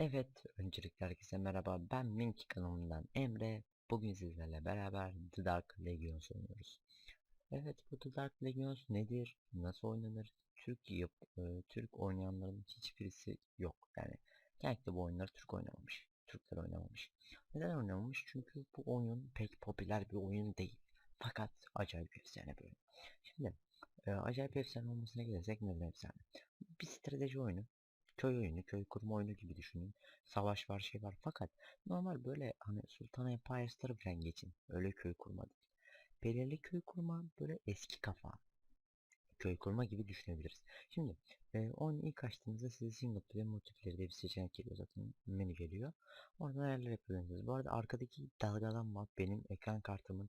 Evet, öncelikle herkese merhaba. Ben Minky kanalından Emre. Bugün sizlerle beraber The Dark Legions oynuyoruz. Evet, bu The Dark Legions nedir? Nasıl oynanır? Türk yap, e, Türk oynayanların hiçbirisi yok. Yani genellikle bu oyunları Türk oynamamış. Türkler oynamamış. Neden oynamamış? Çünkü bu oyun pek popüler bir oyun değil. Fakat acayip efsane bir oyun. Şimdi e, acayip efsane olmasına gelirsek neden efsane? Bir strateji oyunu köy oyunu, köy kurma oyunu gibi düşünün. Savaş var, şey var. Fakat normal böyle hani Sultan Empires'ları falan geçin. Öyle köy kurma değil. Belirli köy kurma böyle eski kafa. Köy kurma gibi düşünebiliriz. Şimdi e, oyunu ilk açtığınızda size single player, multiplayer diye bir seçenek geliyor zaten menü geliyor. Oradan ayarlar yapabilirsiniz. Bu arada arkadaki dalgalanma benim ekran kartımın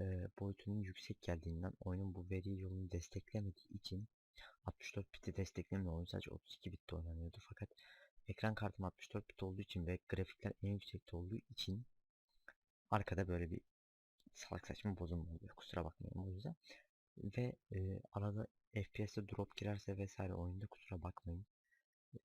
e, boyutunun yüksek geldiğinden oyunun bu veri yolunu desteklemediği için 64 biti desteklemiyor. Oyun sadece 32 bitte oynanıyordu. Fakat ekran kartım 64 bit olduğu için ve grafikler en yüksekte olduğu için arkada böyle bir salak saçma bozulma oluyor. Kusura bakmayın o yüzden. Ve e, arada FPS'e drop girerse vesaire oyunda kusura bakmayın.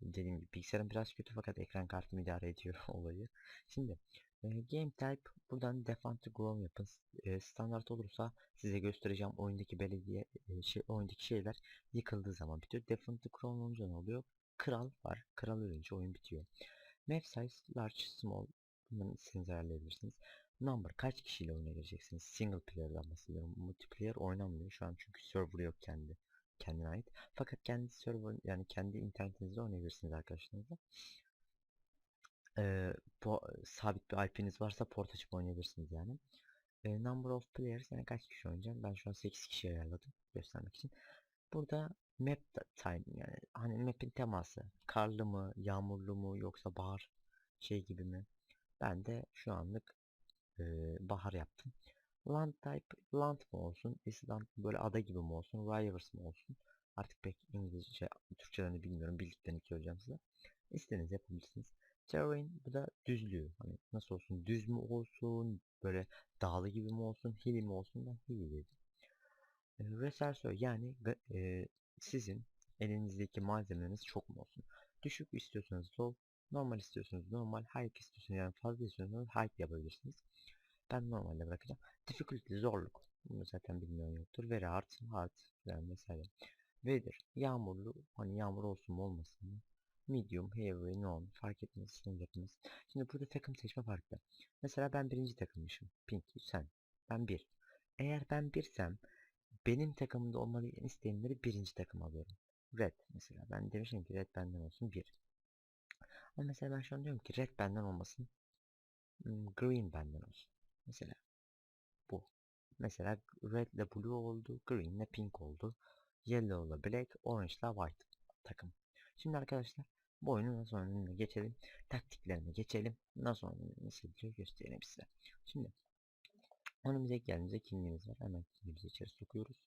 Dediğim gibi bilgisayarım biraz kötü fakat ekran kartım idare ediyor olayı. Şimdi e, game type buradan defend to grow yapın. E, standart olursa size göstereceğim oyundaki belediye e, şey, oyundaki şeyler yıkıldığı zaman bitiyor. Defend to grow olunca ne oluyor? Kral var. Kral ölünce oyun bitiyor. Map size large, small bunları istediğiniz ayarlayabilirsiniz. Number kaç kişiyle oynayabileceksiniz? Single player'dan bahsediyorum. Multiplayer oynanmıyor şu an çünkü server yok kendi kendine ait. Fakat kendi server yani kendi internetinizde oynayabilirsiniz arkadaşlarınızla. Ee, bu, sabit bir IP'niz varsa port açıp oynayabilirsiniz yani. Ee, number of players yani kaç kişi oynayacağım? Ben şu an 8 kişi ayarladım göstermek için. Burada map time yani hani map'in teması karlı mı, yağmurlu mu yoksa bahar şey gibi mi? Ben de şu anlık e, bahar yaptım. Land type land mı olsun, Island böyle ada gibi mi olsun, Rivers mı olsun? Artık pek İngilizce, Türkçelerini bilmiyorum. Bildiklerini söyleyeceğim size. İstediğiniz yapabilirsiniz. Terrain bu da düzlüğü. Hani nasıl olsun? Düz mü olsun? Böyle dağlı gibi mi olsun? Hilly mi olsun? Ben hilly dedim. E, Resersör yani e, sizin elinizdeki malzemeniz çok mu olsun? Düşük istiyorsanız low, normal istiyorsanız normal, high istiyorsanız yani fazla istiyorsanız high yapabilirsiniz. Ben normalde bırakacağım. Difficulty zorluk. Bunu zaten bilmiyorum yoktur. Very hard, hard yani vesaire. Weather yağmurlu. Hani yağmur olsun mu olmasın mı? Medium, heavy, non fark etmez. Sizin yapınız. Şimdi burada takım seçme farklı. Mesela ben birinci takımmışım. Pink, sen. Ben bir. Eğer ben birsem benim takımımda olmalı isteyenleri birinci takım alıyorum. Red mesela. Ben demişim ki red benden olsun bir. Ama mesela ben şu an diyorum ki red benden olmasın. Hmm, green benden olsun. Mesela bu. Mesela red ile blue oldu, green ile pink oldu. Yellow ile black, orange ile white takım. Şimdi arkadaşlar bu oyunu nasıl oynanıyor geçelim. Taktiklerine geçelim. Nasıl oynanıyor nasıl gidiyor göstereyim size. Şimdi önümüze geldiğimizde kimliğimiz var. Hemen kimliğimizi içeri sokuyoruz.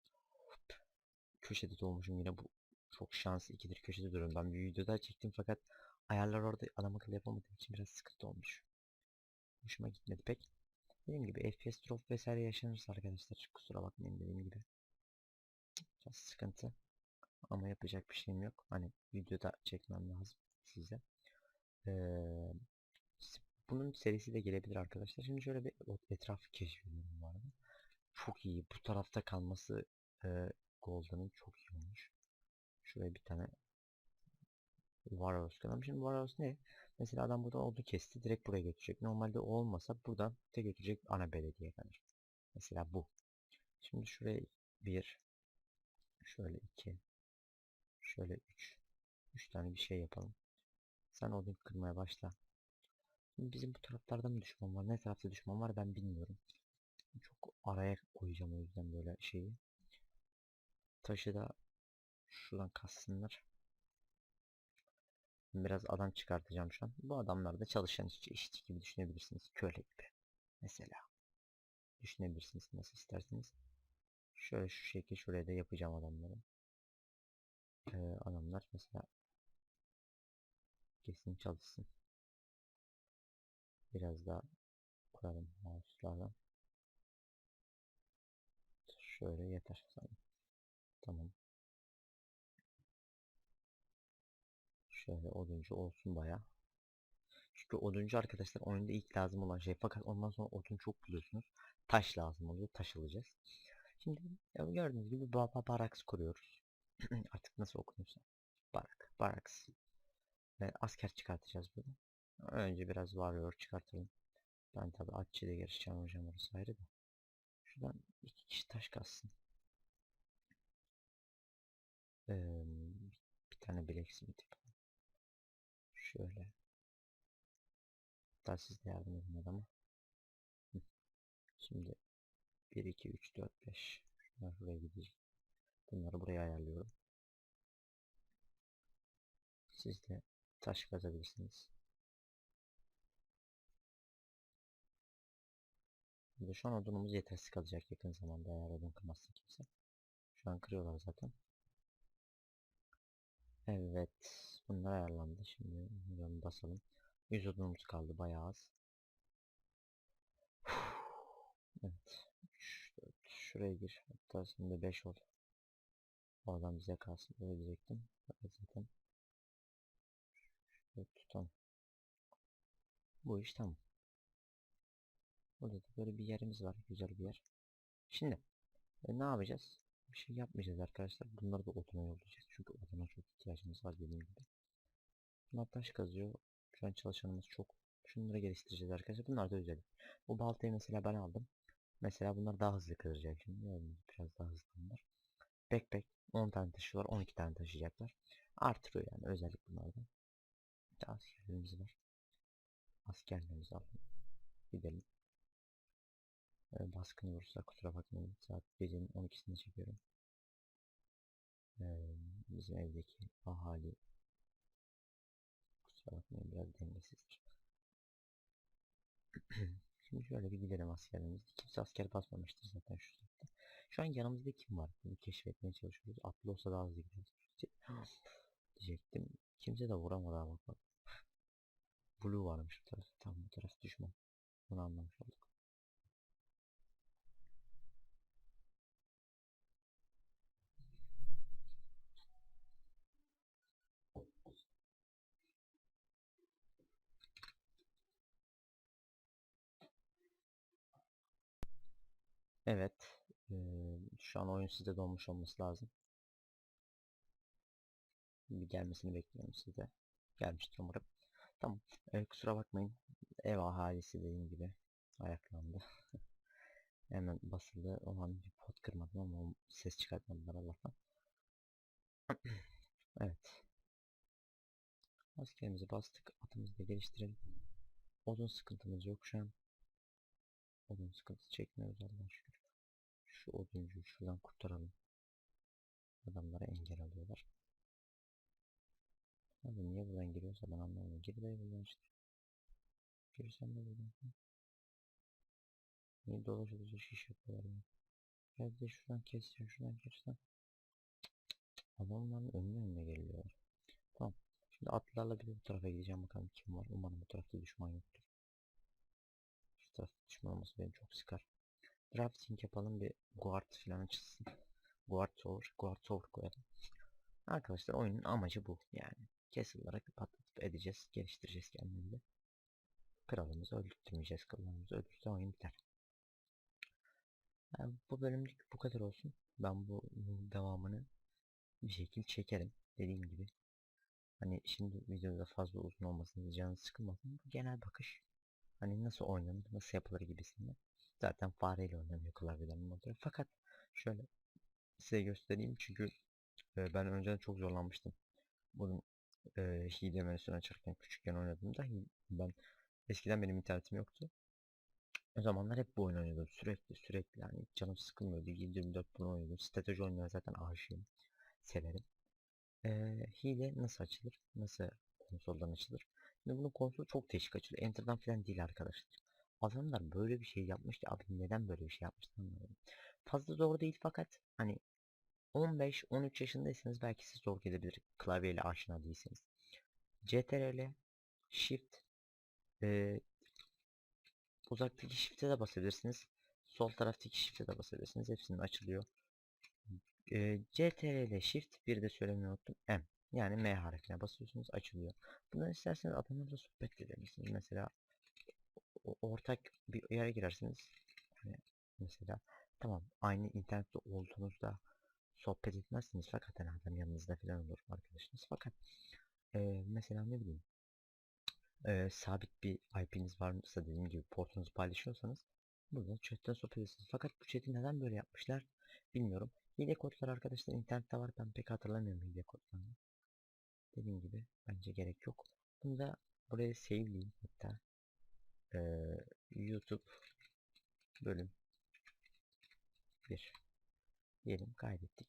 Köşede dolmuşum yine bu çok şans ikidir köşede duruyorum. Ben bir videoda çektim fakat ayarlar orada adam akıllı yapamadığım için biraz sıkıntı olmuş. Hoşuma gitmedi pek. Dediğim gibi FPS drop vesaire yaşanırsa arkadaşlar kusura bakmayın dediğim gibi. Biraz sıkıntı. Ama yapacak bir şeyim yok. Hani videoda çekmem lazım size. Ee, bunun serisi de gelebilir arkadaşlar. Şimdi şöyle bir etrafı keşfediyorum bu arada. Çok iyi. Bu tarafta kalması e, Golden'ın çok iyi olmuş. Şuraya bir tane Warhouse kanalım. Şimdi Warhouse ne? Mesela adam burada oldu kesti. Direkt buraya götürecek. Normalde o olmasa buradan te götürecek ana belediye kadar. Mesela bu. Şimdi şuraya bir şöyle iki şöyle üç üç tane bir şey yapalım. Sen odun kırmaya başla. Şimdi bizim bu taraflarda mı düşman var? Ne tarafta düşman var ben bilmiyorum. Çok araya koyacağım o yüzden böyle şeyi. Taşı da şuradan kassınlar. Biraz adam çıkartacağım şu an. Bu adamlar da çalışan işçi, işçi gibi düşünebilirsiniz. Köle gibi. Mesela. Düşünebilirsiniz nasıl isterseniz. Şöyle şu şekilde şuraya da yapacağım adamları. Ee, adamlar mesela kesin çalışsın. Biraz daha kuralım mouse'lardan. Şöyle yeter. Tamam. Şöyle oduncu olsun baya. Çünkü oduncu arkadaşlar oyunda ilk lazım olan şey. Fakat ondan sonra odun çok biliyorsunuz. Taş lazım oluyor. Taş alacağız. Şimdi gördüğünüz gibi baba baraks kuruyoruz. Artık nasıl okunuyorsa. Barak. Baraks. Ve asker çıkartacağız burada. Önce biraz warrior çıkartalım. Ben tabi atçı ile yarışacağım hocam orası ayrı da. Şuradan iki kişi taş kassın. Ee, bir tane blacksmith yapalım. Şöyle. Hatta siz de yardım edin adama. Şimdi 1, 2, 3, 4, 5. Şunlar buraya gidecek. Bunları buraya ayarlıyorum. Siz de taş kazabilirsiniz. Burada şu an odunumuz yetersiz kalacak yakın zamanda eğer odun kırmazsa kimse. Şu an kırıyorlar zaten. Evet. Bunlar ayarlandı. Şimdi bunu basalım. 100 odunumuz kaldı bayağı az. Evet. 3, 4, şuraya gir. Hatta şimdi 5 ol. Oradan bize kalsın. Böyle diyecektim. Zaten. Şöyle tutalım. Bu iş tamam. Burada da böyle bir yerimiz var. Güzel bir yer. Şimdi e, ne yapacağız? Bir şey yapmayacağız arkadaşlar. Bunları da oduna yollayacağız. Çünkü oduna çok ihtiyacımız var dediğim gibi. Bunlar kazıyor. Şu an çalışanımız çok. Şunları geliştireceğiz arkadaşlar. Bunlar da özel. Bu baltayı mesela ben aldım. Mesela bunlar daha hızlı kıracak şimdi. Gördüğünüz biraz daha hızlı bunlar. Backpack 10 tane taşıyorlar. 12 tane taşıyacaklar. Artırıyor yani özellik bunlardan. De askerlerimiz var. Askerlerimizi alalım. Gidelim. Ee, baskın olursa kusura bakmayın. Saat gecenin 12'sinde çekiyorum. Ee, bizim evdeki ahali bakmayın biraz dengesizdir. Şimdi şöyle bir gidelim askerlerimiz. Kimse asker basmamıştır zaten şu saatte. Şu an yanımızda kim var? Bunu keşfetmeye çalışıyoruz. Atlı olsa daha hızlı gideriz. Diyecektim. Kimse de vuramadı ama bak. Blue varmış bu tarafta. Tamam bu taraf düşman. Bunu anlamış olduk. Evet. Ee, şu an oyun sizde donmuş olması lazım. Bir gelmesini bekliyorum sizde. Gelmiştir umarım. Tamam. Ee, kusura bakmayın. Ev ahalisi dediğim gibi ayaklandı. Hemen basıldı. O an bir pot kırmadım ama ses çıkartmadılar Allah'tan. evet. Askerimizi bastık. Atımızı da geliştirelim. Odun sıkıntımız yok şu an. Odun sıkıntısı çekmiyoruz Allah'a şükür. Şu oduncuyu şuradan kurtaralım. Adamlara engel alıyorlar. Abi niye buradan giriyorsa ben anlamadım. Gir dayı buradan işte. Girsem de buradan. Niye dolaşa şiş yapıyorlar ya. Gel de şuradan keseceğim şuradan keseceğim. Adamların önüne önüne geliyorlar. Tamam. Şimdi atlarla bir de bu tarafa gideceğim bakalım kim var. Umarım bu tarafta düşman yoktur. Düşman olması beni çok sıkar. Drafting yapalım bir guard falan açılsın. Guard tower, guard tower koyalım. Arkadaşlar oyunun amacı bu yani. Castle'lara patlatıp edeceğiz, geliştireceğiz kendimizi. Kralımızı öldürtmeyeceğiz. Kralımızı öldürse oyun biter. Yani bu bölümlük bu kadar olsun. Ben bu devamını bir şekilde çekerim. Dediğim gibi. Hani şimdi videoda fazla uzun olmasın, canınız sıkılmasın. Genel bakış. Hani nasıl oynanır, nasıl yapılır gibisinden. Zaten fareyle oynanıyor klavyeden modu. Fakat şöyle size göstereyim çünkü e, ben önceden çok zorlanmıştım. Bunun e, hile menüsünü açarken küçükken oynadığımda ben eskiden benim internetim yoktu. O zamanlar hep bu oyun oynuyordum sürekli sürekli yani canım sıkılmıyordu 7-24 bunu oynuyordum strateji oyunlarına zaten aşığım severim ee, hile nasıl açılır nasıl konsoldan açılır şimdi bunun konsol çok değişik açılıyor enter'dan falan değil arkadaşlar adamlar böyle bir şey yapmış ki abi neden böyle bir şey yapmışlar anlamadım fazla zor değil fakat hani 15-13 yaşındaysanız belki siz zor gelebilir klavyeyle aşina değilseniz CTRL Shift e, uzaktaki shift'e de basabilirsiniz. Sol taraftaki shift'e de basabilirsiniz. Hepsinin açılıyor. E, CTRL shift bir de söylemeyi unuttum. M. Yani M harfine basıyorsunuz açılıyor. Bundan isterseniz adamlarla sohbet de edersiniz. Mesela ortak bir yere girersiniz. Hani mesela tamam aynı internette olduğunuzda sohbet etmezsiniz fakat hani adam yanınızda falan olur arkadaşınız. Fakat eee, mesela ne bileyim eee, sabit bir IP'niz varsa dediğim gibi portunuzu paylaşıyorsanız burada chatten sohbet ediyorsunuz. Fakat bu chat'i neden böyle yapmışlar bilmiyorum. Hile kodlar arkadaşlar internette var ben pek hatırlamıyorum hile kodlarını. Dediğim gibi bence gerek yok. Bunu da buraya save'leyeyim hatta. Eee, YouTube bölüm 1 diyelim kaydettik.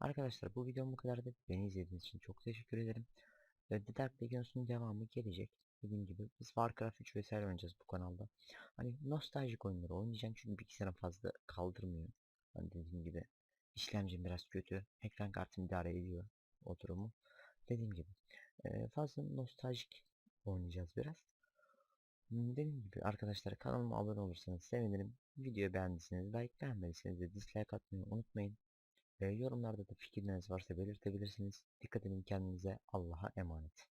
Arkadaşlar bu videom bu kadardı. Beni izlediğiniz için çok teşekkür ederim. Ve The Dark Legions'un devamı gelecek. Dediğim gibi biz Warcraft 3 vesaire oynayacağız bu kanalda. Hani nostaljik oyunları oynayacağım çünkü bilgisayarım fazla kaldırmıyor. Hani dediğim gibi işlemcim biraz kötü. Ekran kartım idare ediyor o durumu. Dediğim gibi fazla nostaljik oynayacağız biraz. Dediğim gibi arkadaşlar kanalıma abone olursanız sevinirim. Videoyu beğendiyseniz like beğenmediyseniz de dislike atmayı unutmayın. Ee, yorumlarda da fikirleriniz varsa belirtebilirsiniz. Dikkat edin kendinize. Allah'a emanet.